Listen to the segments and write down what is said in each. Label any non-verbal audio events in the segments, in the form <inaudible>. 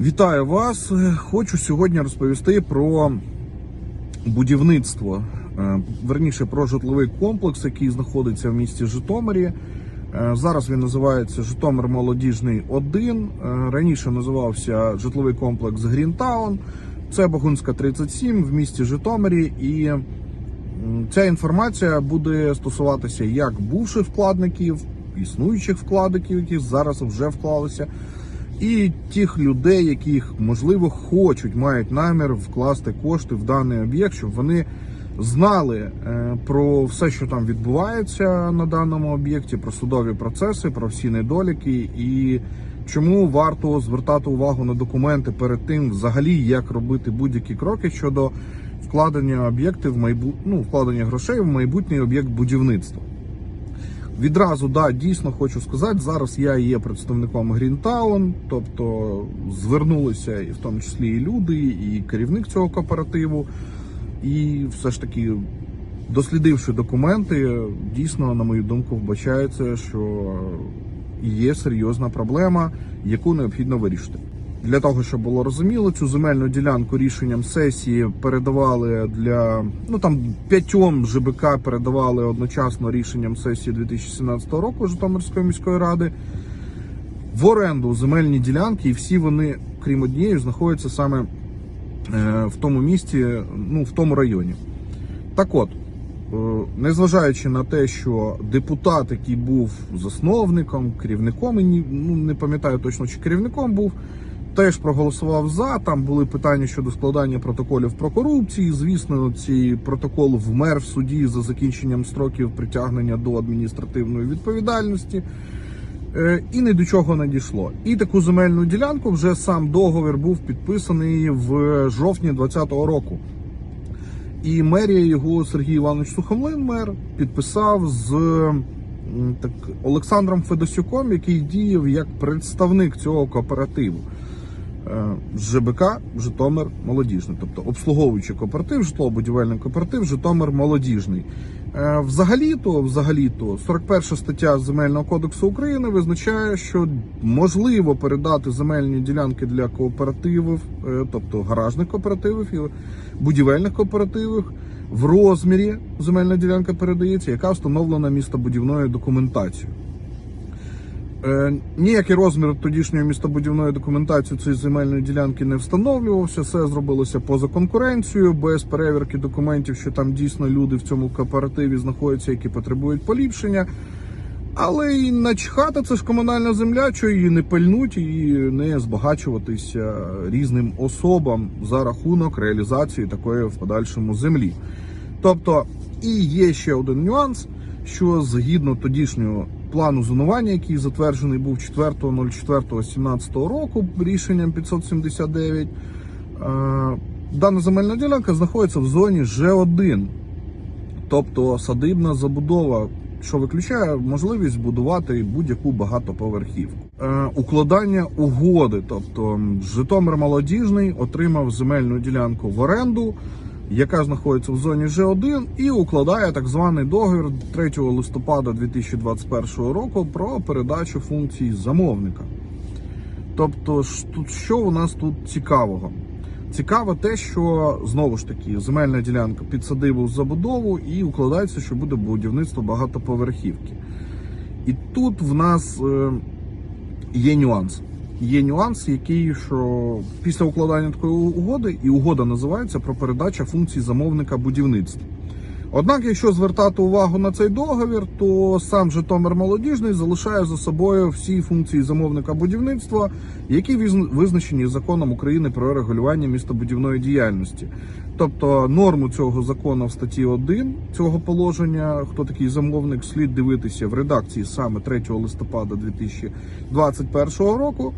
Вітаю вас! Хочу сьогодні розповісти про будівництво, е, верніше про житловий комплекс, який знаходиться в місті Житомирі. Е, Зараз він називається Житомир Молодіжний 1. Е, Раніше називався житловий комплекс Грінтаун. Це Богунська 37 в місті Житомирі. І ця інформація буде стосуватися як бувших вкладників, існуючих вкладників, які зараз вже вклалися, і тих людей, яких можливо хочуть, мають намір вкласти кошти в даний об'єкт, щоб вони знали е, про все, що там відбувається на даному об'єкті, про судові процеси, про всі недоліки і чому варто звертати увагу на документи перед тим, взагалі, як робити будь-які кроки щодо вкладення об'єктів в майбут... ну, вкладення грошей в майбутній об'єкт будівництва. Відразу да, дійсно хочу сказати, зараз я є представником Грінтаун, тобто звернулися і в тому числі і люди, і керівник цього кооперативу. І все ж таки, дослідивши документи, дійсно, на мою думку, вбачається, що є серйозна проблема, яку необхідно вирішити. Для того, щоб було розуміло, цю земельну ділянку рішенням сесії передавали для ну там п'ятьом ЖБК передавали одночасно рішенням сесії 2017 року Житомирської міської ради в оренду земельні ділянки, і всі вони, крім однієї, знаходяться саме е, в тому місті, ну в тому районі. Так от, е, незважаючи на те, що депутат, який був засновником, керівником, і ну не пам'ятаю точно, чи керівником був, теж проголосував за. Там були питання щодо складання протоколів про корупцію. Звісно, цей протокол вмер в суді за закінченням строків притягнення до адміністративної відповідальності. Е, І ні до чого не дійшло. І таку земельну ділянку вже сам договір був підписаний в жовтні 2020 року. І мерія його Сергій Іванович Сухомлин, мер, підписав з так, Олександром Федосюком, який діяв як представник цього кооперативу. Е, ЖБК Житомир Молодіжний, тобто обслуговуючий кооператив, житлово-будівельний кооператив Житомир Молодіжний. Е, Взагалі-то, взагалі-то, 41 стаття Земельного кодексу України визначає, що можливо передати земельні ділянки для кооперативів, е, тобто гаражних кооперативів і будівельних кооперативів, в розмірі земельна ділянка передається, яка встановлена містобудівною документацією. Е, Ніякий розмір тодішньої містобудівної документації цієї земельної ділянки не встановлювався. Все зробилося поза конкуренцією, без перевірки документів, що там дійсно люди в цьому кооперативі знаходяться, які потребують поліпшення. Але і начхати це ж комунальна земля, що її не пильнуть і не збагачуватися різним особам за рахунок реалізації такої в подальшому землі. Тобто, і є ще один нюанс, що згідно тодішнього плану зонування, який затверджений був 4.04.17 року рішенням 579, е, дана земельна ділянка знаходиться в зоні Ж1, тобто садибна забудова, що виключає можливість будувати будь-яку багатоповерхівку. Е, укладання угоди, тобто Житомир Молодіжний отримав земельну ділянку в оренду, яка знаходиться в зоні Ж1, і укладає так званий договір 3 листопада 2021 року про передачу функцій замовника. Тобто, що у нас тут цікавого? Цікаво те, що знову ж таки земельна ділянка під садибу забудову і укладається, що буде будівництво багатоповерхівки. І тут в нас е, є нюанс. Є нюанс, який що після укладання такої угоди, і угода називається про передачу функцій замовника будівництва. Однак, якщо звертати увагу на цей договір, то сам Житомир Молодіжний залишає за собою всі функції замовника будівництва, які визначені законом України про регулювання містобудівної діяльності. Тобто норму цього закону в статті 1 цього положення, хто такий замовник, слід дивитися в редакції саме 3 листопада 2021 року.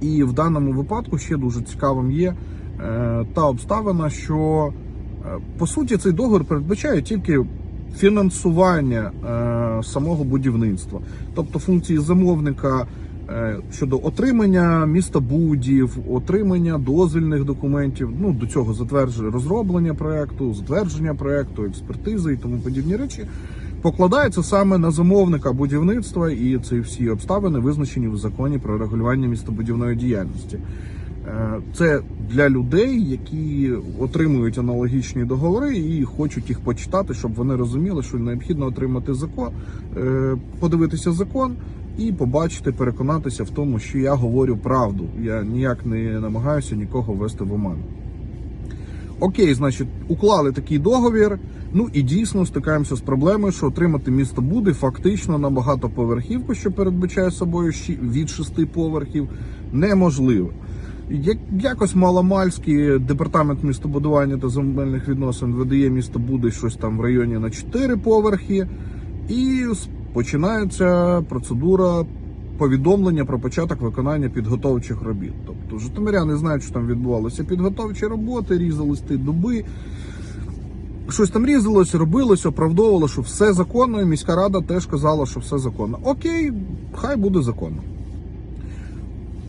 І в даному випадку ще дуже цікавим є е, та обставина, що по суті цей договір передбачає тільки фінансування е, самого будівництва, тобто функції замовника е, щодо отримання містобудів, отримання дозвільних документів, ну до цього затвердження розроблення проекту, затвердження проекту, експертизи і тому подібні речі. покладається саме на замовника будівництва, і ці всі обставини визначені в законі про регулювання містобудівної діяльності. Е, Це для людей, які отримують аналогічні договори і хочуть їх почитати, щоб вони розуміли, що необхідно отримати закон, е, подивитися закон і побачити, переконатися в тому, що я говорю правду. Я ніяк не намагаюся нікого ввести в оману. Окей, значить, уклали такий договір. Ну і дійсно стикаємося з проблемою, що отримати місто буде фактично на багатоповерхівку, що передбачає собою від шести поверхів, неможливо. Як якось маломальський департамент містобудування та земельних відносин видає місто буде щось там в районі на 4 поверхи, і починається процедура повідомлення про початок виконання підготовчих робіт. Тобто житомиряни знають, що там відбувалися підготовчі роботи, різались ті дуби. Щось там різалось, робилось, оправдовувало, що все законно, і міська рада теж казала, що все законно. Окей, хай буде законно.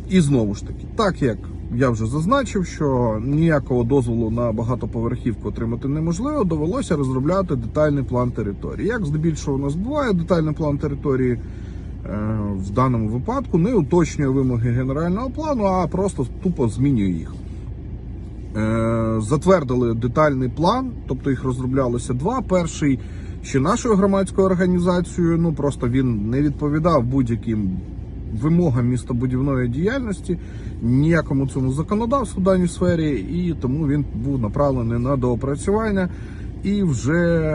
І знову ж таки, так як я вже зазначив, що ніякого дозволу на багатоповерхівку отримати неможливо, довелося розробляти детальний план території. Як здебільшого у нас буває, детальний план території е, в даному випадку не уточнює вимоги генерального плану, а просто тупо змінює їх. Е, затвердили детальний план, тобто їх розроблялося два. Перший ще нашою громадською організацією, ну просто він не відповідав будь-яким вимогам містобудівної діяльності, ніякому цьому законодавству в даній сфері, і тому він був направлений на доопрацювання. І вже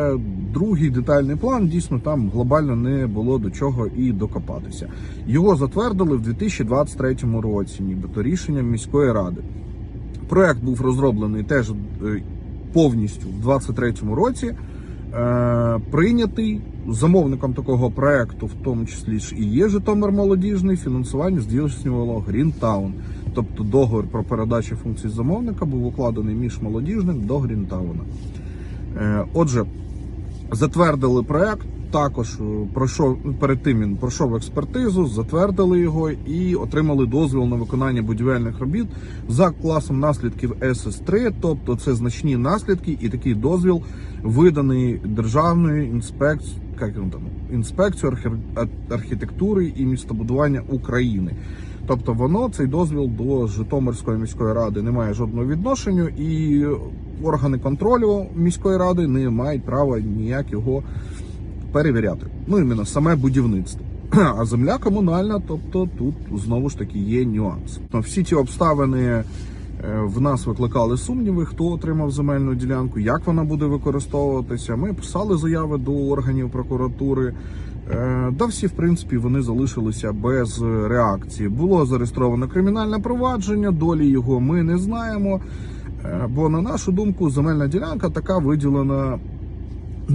другий детальний план дійсно там глобально не було до чого і докопатися. Його затвердили в 2023 році, нібито рішенням міської ради. Проект був розроблений теж е, повністю в 2023 році. Е, прийнятий замовником такого проекту, в тому числі ж і є Житомир молодіжний, фінансування здійснювало Грінтаун. Тобто договір про передачу функцій замовника був укладений між молодіжним до Грінтауна. Е, Отже, затвердили проект. Також е, пройшов перед тим він пройшов експертизу, затвердили його і отримали дозвіл на виконання будівельних робіт за класом наслідків СС3, тобто це значні наслідки, і такий дозвіл виданий Державною інспекцією, як він там, інспекцією архі- архітектури і містобудування України. Тобто воно цей дозвіл до Житомирської міської ради не має жодного відношення, і органи контролю міської ради не мають права ніяк його перевіряти. Ну іменно саме будівництво. <clears throat> А земля комунальна, тобто тут знову ж таки є нюанс. Ну, Всі ті обставини е, в нас викликали сумніви, хто отримав земельну ділянку, як вона буде використовуватися. Ми писали заяви до органів прокуратури. Е, Да, всі, в принципі, вони залишилися без реакції. Було зареєстровано кримінальне провадження, долі його ми не знаємо. Е, Бо, на нашу думку, земельна ділянка така виділена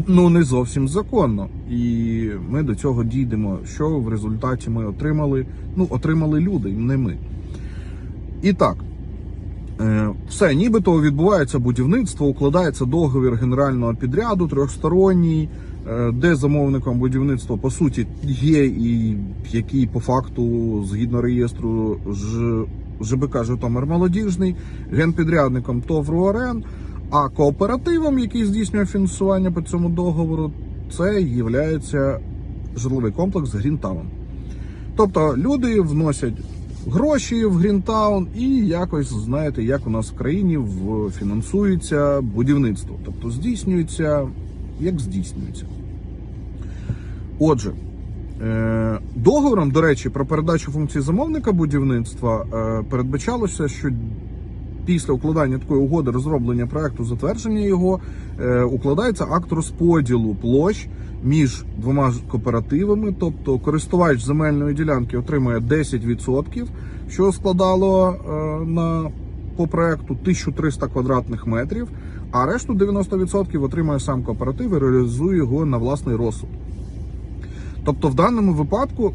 ну не зовсім законно. І ми до цього дійдемо, що в результаті ми отримали. Ну, отримали люди, не ми. І так. Е, Все, нібито відбувається будівництво, укладається договір генерального підряду трьохсторонній, де замовником будівництва по суті є і який по факту згідно реєстру ЖБК Житомир Молодіжний, генпідрядником ТОВ РУРН, а кооперативом, який здійснює фінансування по цьому договору, це є житловий комплекс Грінтаун. Тобто люди вносять гроші в Грінтаун і якось знаєте, як у нас в країні фінансується будівництво. Тобто здійснюється, як здійснюється. Отже, е, договором, до речі, про передачу функцій замовника будівництва е, передбачалося, що після укладання такої угоди, розроблення проекту, затвердження його, е, укладається акт розподілу площ між двома кооперативами, тобто користувач земельної ділянки отримує 10%, що складало на по проекту 1300 квадратних метрів, а решту 90% отримує сам кооператив і реалізує його на власний розсуд. Тобто, в даному випадку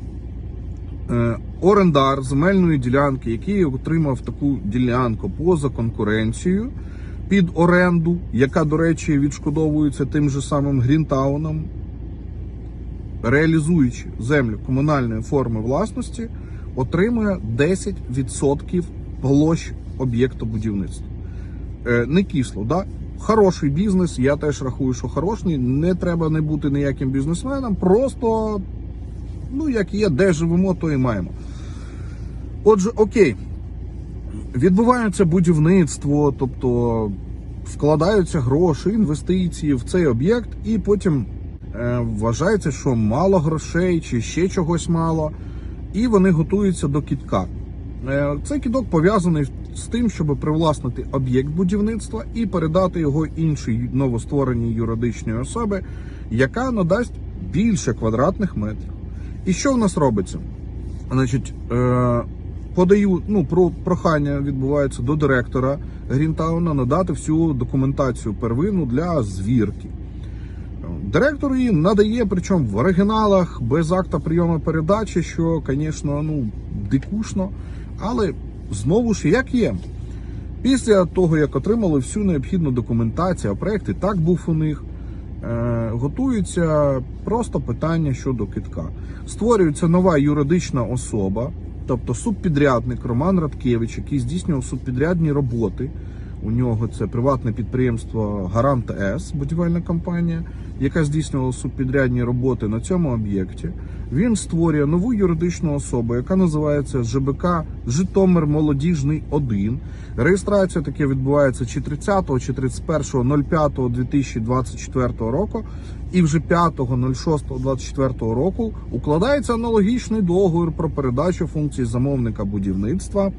е, орендар земельної ділянки, який отримав таку ділянку поза конкуренцією під оренду, яка, до речі, відшкодовується тим же самим Грінтауном, реалізуючи землю комунальної форми власності, отримує 10% площ об'єкту будівництва. Е, Не кисло, да? хороший бізнес. Я теж рахую, що хороший. Не треба не бути ніяким бізнесменом. Просто, ну як є, де живемо, то і маємо. Отже, окей, відбувається будівництво, тобто вкладаються гроші, інвестиції в цей об'єкт, і потім е, вважається, що мало грошей чи ще чогось мало, і вони готуються до кітка. Е, Цей кідок пов'язаний з тим, щоб привласнити об'єкт будівництва і передати його іншій новоствореній юридичній особі, яка надасть більше квадратних метрів. І що в нас робиться? Значить, е, подаю, ну, про прохання відбувається до директора Грінтауна надати всю документацію первину для звірки. Директор її надає, причому в оригіналах, без акта прийому передачі, що, звісно, ну, дикушно, але знову ж як є. Після того, як отримали всю необхідну документацію, а так був у них, е, готується просто питання щодо китка. Створюється нова юридична особа, тобто субпідрядник Роман Радкевич, який здійснював субпідрядні роботи. У нього це приватне підприємство Гарант С, будівельна компанія, яка здійснювала субпідрядні роботи на цьому об'єкті. Він створює нову юридичну особу, яка називається ЖБК Житомир Молодіжний 1. Реєстрація таке відбувається чи 30, чи 31.05.2024 року. І вже 5.06.24 року укладається аналогічний договір про передачу функцій замовника будівництва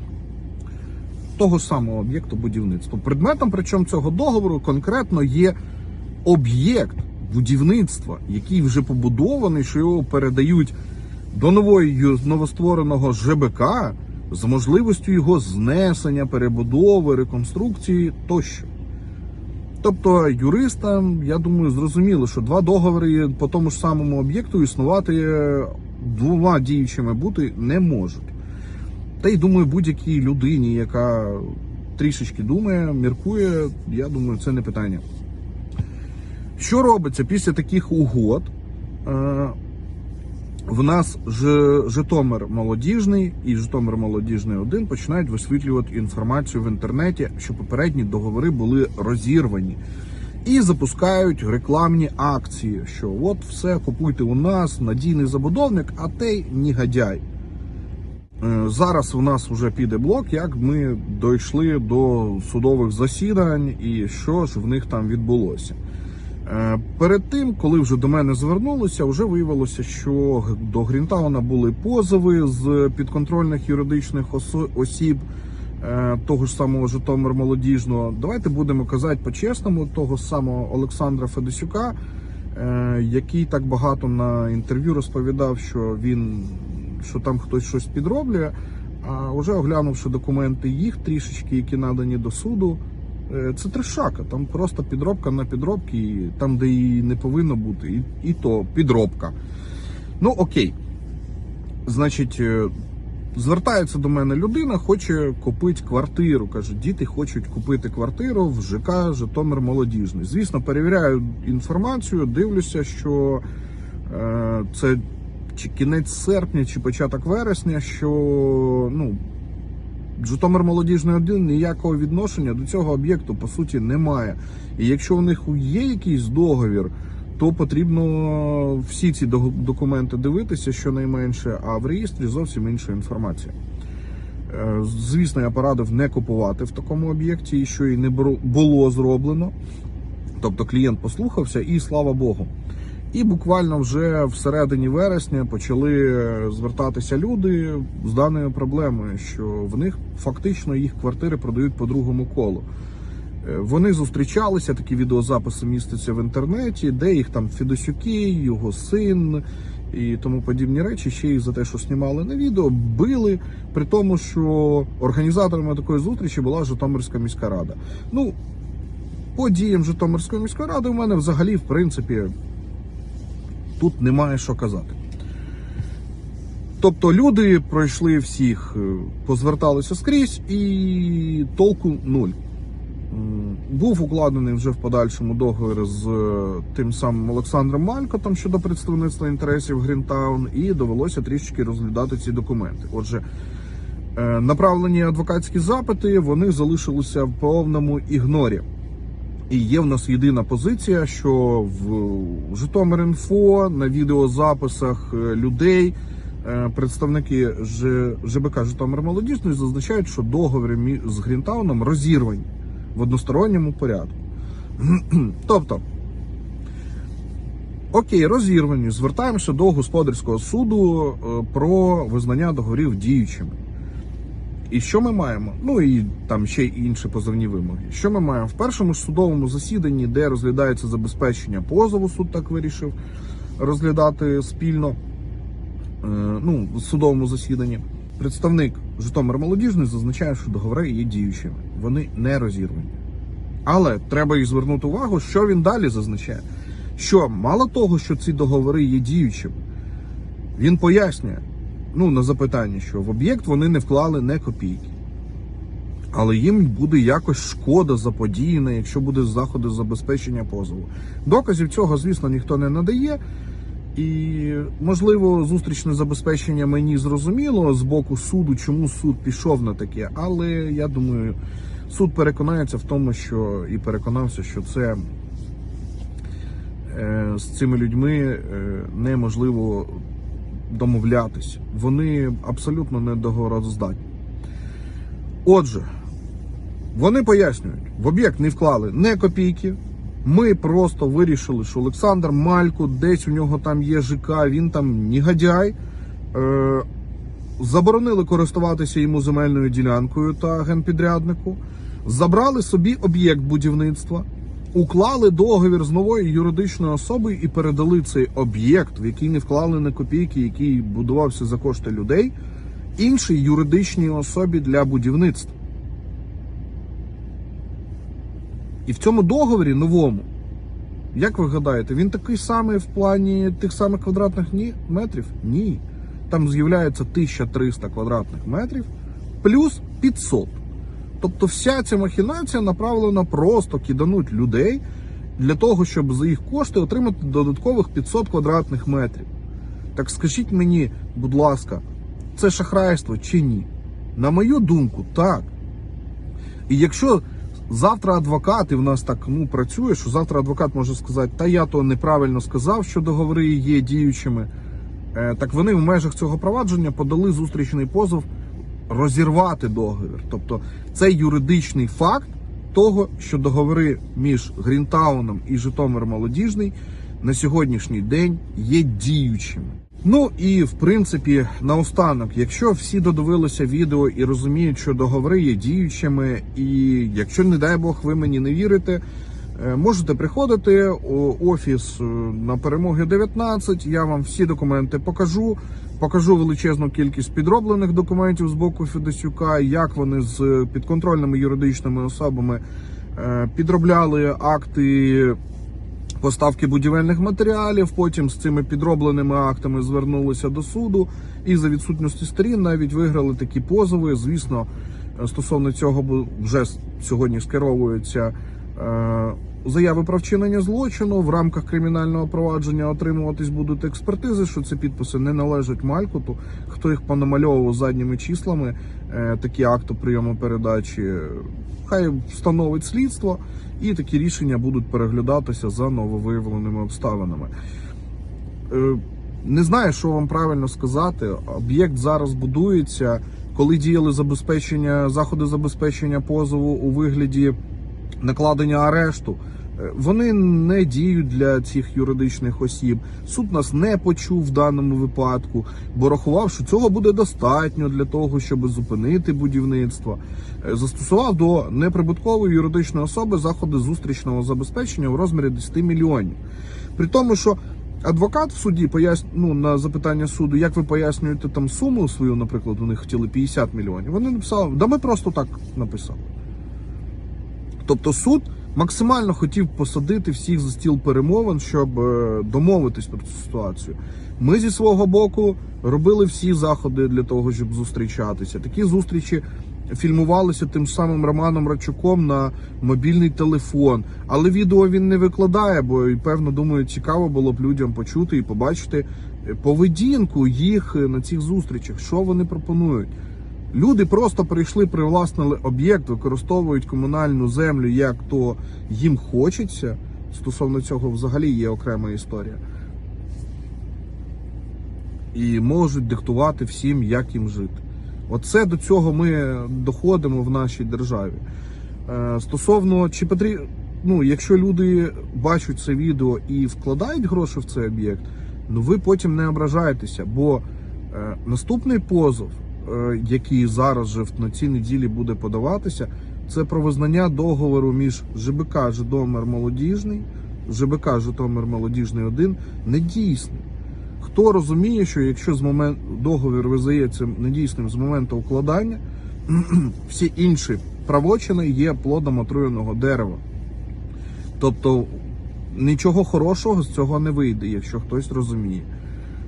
того самого об'єкту будівництва. Предметом причому цього договору конкретно є об'єкт будівництва, який вже побудований, що його передають до нової новоствореного ЖБК з можливістю його знесення, перебудови, реконструкції тощо. Тобто юристам, я думаю, зрозуміло, що два договори по тому ж самому об'єкту існувати е, двома діючими бути не можуть. Та й думаю, будь-якій людині, яка трішечки думає, міркує, я думаю, це не питання. Що робиться після таких угод? Е, В нас Житомир молодіжний і Житомир молодіжний 1 починають висвітлювати інформацію в інтернеті, що попередні договори були розірвані. І запускають рекламні акції, що от все купуйте у нас, надійний забудовник, а той негодяй. Е, Зараз у нас вже піде блок, як ми дійшли до судових засідань і що ж в них там відбулося. Е, Перед тим, коли вже до мене звернулися, вже виявилося, що до Грінтауна були позови з підконтрольних юридичних осіб е, того ж самого Житомир Молодіжного. Давайте будемо казати по-чесному, того самого Олександра Федосюка, який так багато на інтерв'ю розповідав, що він що там хтось щось підроблює. А вже оглянувши документи їх трішечки, які надані до суду, е, це трешака. Там просто підробка на підробки, там, де її не повинно бути, і, і то підробка. Ну окей. Значить, е, звертається до мене людина, хоче купити квартиру. Каже, діти хочуть купити квартиру в ЖК Житомир Молодіжний. Звісно, перевіряю інформацію, дивлюся, що е, це чи кінець серпня, чи початок вересня, що ну, Житомир Молодіжний 1 ніякого відношення до цього об'єкту по суті немає. І якщо у них є якийсь договір, то потрібно всі ці документи дивитися щонайменше, а в реєстрі зовсім інша інформація. Е, Звісно, я порадив не купувати в такому об'єкті, що і не було зроблено. Тобто клієнт послухався, і слава Богу. І буквально вже в середині вересня почали е, звертатися люди з даною проблемою, що в них фактично їх квартири продають по другому колу. Е, Вони зустрічалися, такі відеозаписи містяться в інтернеті, де їх там Федосюки, його син і тому подібні речі, ще й за те, що знімали на відео, били, при тому, що організаторами такої зустрічі була Житомирська міська рада. Ну, по діям Житомирської міської ради у мене взагалі, в принципі, тут немає що казати. Тобто люди пройшли всіх, е, позверталися скрізь і толку нуль. Був укладений вже в подальшому договір з е, тим самим Олександром Малькотом щодо представництва інтересів Грінтаун, і довелося трішечки розглядати ці документи. Отже, е, направлені адвокатські запити вони залишилися в повному ігнорі. І є в нас єдина позиція, що в Житомир.Інфо на відеозаписах е, людей е, представники ЖБК Житомир Молодіжний зазначають, що договори з Грінтауном розірвані в односторонньому порядку. <clears throat> тобто, окей, розірвані. Звертаємося до господарського суду е, про визнання договорів діючими. І що ми маємо? Ну і там ще інші позовні вимоги. Що ми маємо в першому ж судовому засіданні, де розглядається забезпечення позову, суд так вирішив розглядати спільно. е, Ну, в судовому засіданні. Представник Житомир Молодіжний зазначає, що договори є діючими. Вони не розірвані. Але треба і звернути увагу, що він далі зазначає. Що мало того, що ці договори є діючими, він пояснює, ну, на запитання, що в об'єкт вони не вклали не копійки. Але їм буде якось шкода заподіяна, якщо буде заходи забезпечення позову. Доказів цього, звісно, ніхто не надає. І, можливо, зустрічне забезпечення мені зрозуміло з боку суду, чому суд пішов на таке. Але я думаю, суд переконається в тому, що і переконався, що це е, з цими людьми е, неможливо домовлятися. Вони абсолютно не договороздатні. Отже, вони пояснюють, в об'єкт не вклали не копійки. Ми просто вирішили, що Олександр Малько, десь у нього там є ЖК, він там негодяй. Е, заборонили користуватися йому земельною ділянкою та генпідряднику, забрали собі об'єкт будівництва, уклали договір з новою юридичною особою і передали цей об'єкт, в який не вклали на копійки, який будувався за кошти людей, іншій юридичній особі для будівництва. І в цьому договорі новому, як ви гадаєте, він такий самий в плані тих самих квадратних метрів? Ні. Там з'являється 1300 квадратних метрів плюс 500. Тобто вся ця махінація направлена просто кидануть людей для того, щоб за їх кошти отримати додаткових 500 квадратних метрів. Так скажіть мені, будь ласка, це шахрайство чи ні? На мою думку, так. І якщо завтра адвокат, і в нас так ну, працює, що завтра адвокат може сказати, та я то неправильно сказав, що договори є діючими, е, так вони в межах цього провадження подали зустрічний позов розірвати договір. Тобто це юридичний факт того, що договори між Грінтауном і Житомир Молодіжний на сьогоднішній день є діючими. Ну і в принципі, наостанок, якщо всі додивилися відео і розуміють, що договори є діючими, і якщо, не дай Бог, ви мені не вірите, можете приходити у офіс е, на перемоги 19. Я вам всі документи покажу. Покажу величезну кількість підроблених документів з боку Федосюка, як вони з підконтрольними юридичними особами е, підробляли акти поставки будівельних матеріалів. Потім з цими підробленими актами звернулися до суду і за відсутності сторін навіть виграли такі позови. Звісно, е, стосовно цього вже сьогодні скеровуються е, заяви про вчинення злочину. В рамках кримінального провадження отримуватись будуть експертизи, що ці підписи не належать Малькоту. Хто їх понамальовував задніми числами, е, такі акти прийому передачі, хай встановить слідство, і такі рішення будуть переглядатися за нововиявленими обставинами. Е, Не знаю, що вам правильно сказати. Об'єкт зараз будується. Коли діяли забезпечення, заходи забезпечення позову у вигляді накладення арешту, е, вони не діють для цих юридичних осіб. Суд нас не почув в даному випадку, бо рахував, що цього буде достатньо для того, щоб зупинити будівництво. Е, Застосував до неприбуткової юридичної особи заходи зустрічного забезпечення у розмірі 10 мільйонів. При тому, що адвокат в суді пояс... ну, на запитання суду, як ви пояснюєте там суму свою, наприклад, вони хотіли 50 мільйонів. Вони написали, да ми просто так написали. Тобто суд максимально хотів посадити всіх за стіл перемовин, щоб е, домовитись про цю ситуацію. Ми зі свого боку робили всі заходи для того, щоб зустрічатися. Такі зустрічі фільмувалися тим самим Романом Рачуком на мобільний телефон. Але відео він не викладає, бо певно думаю, цікаво було б людям почути і побачити поведінку їх на цих зустрічах, що вони пропонують. Люди просто прийшли, привласнили об'єкт, використовують комунальну землю, як то їм хочеться. Стосовно цього взагалі є окрема історія. І можуть диктувати всім, як їм жити. Оце до цього ми доходимо в нашій державі. Е, Стосовно чи потрібно, ну, якщо люди бачать це відео і вкладають гроші в цей об'єкт, ну ви потім не ображаєтеся, бо е, наступний позов, який зараз же на цій неділі буде подаватися, це про визнання договору між ЖБК Житомир Молодіжний, ЖБК Житомир Молодіжний 1 недійсним. Хто розуміє, що якщо з момент договір визнається недійсним з моменту укладання, <clears throat> всі інші правочини є плодом отруєного дерева. Тобто нічого хорошого з цього не вийде, якщо хтось розуміє.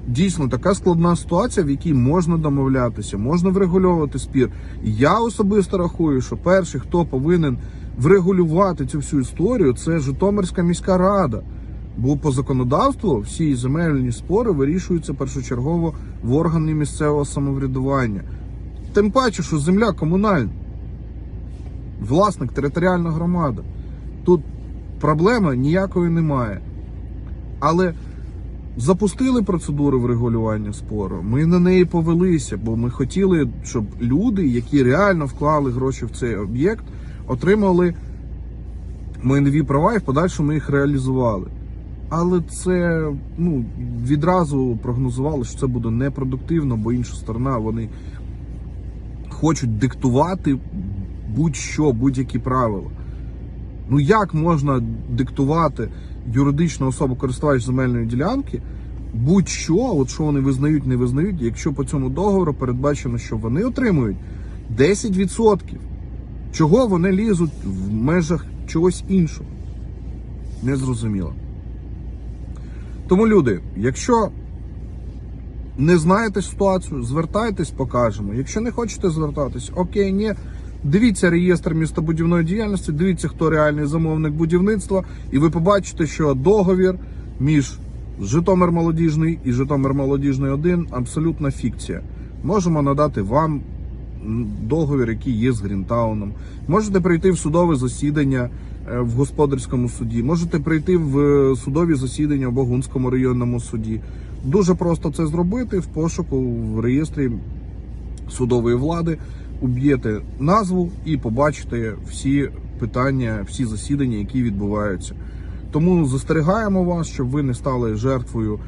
Дійсно, така складна ситуація, в якій можна домовлятися, можна врегульовувати спір. Я особисто рахую, що перший, хто повинен врегулювати цю всю історію, це Житомирська міська рада. Бо по законодавству всі земельні спори вирішуються першочергово в органи місцевого самоврядування. Тим паче, що земля комунальна, власник територіальна громада. Тут проблеми ніякої немає. Але запустили процедуру врегулювання спору. Ми на неї повелися, бо ми хотіли, щоб люди, які реально вклали гроші в цей об'єкт, отримали майнові права і в подальшому їх реалізували. Але це ну, відразу прогнозували, що це буде непродуктивно, бо інша сторона вони хочуть диктувати будь-що, будь-які правила. Ну як можна диктувати юридичну особу користувач земельної ділянки будь-що, от що вони визнають, не визнають, якщо по цьому договору передбачено, що вони отримують 10%. Чого вони лізуть в межах чогось іншого? Незрозуміло. Тому, люди, якщо не знаєте ситуацію, звертайтесь, покажемо. Якщо не хочете звертатись, окей, ні. Дивіться реєстр містобудівної діяльності, дивіться, хто реальний замовник будівництва, і ви побачите, що договір між Житомир Молодіжний і Житомир Молодіжний 1 абсолютна фікція. Можемо надати вам договір, який є з Грінтауном. Можете прийти в судове засідання е, в господарському суді, можете прийти в е, судові засідання в Богунському районному суді. Дуже просто це зробити в пошуку в реєстрі судової влади, уб'єте назву і побачите всі питання, всі засідання, які відбуваються. Тому застерігаємо вас, щоб ви не стали жертвою е,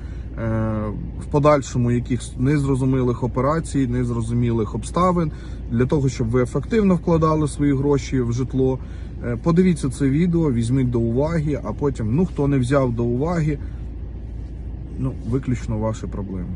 в подальшому якихось незрозумілих операцій, незрозумілих обставин, для того, щоб ви ефективно вкладали свої гроші в житло. Е, подивіться це відео, візьміть до уваги, а потім, ну хто не взяв до уваги, ну виключно ваші проблеми.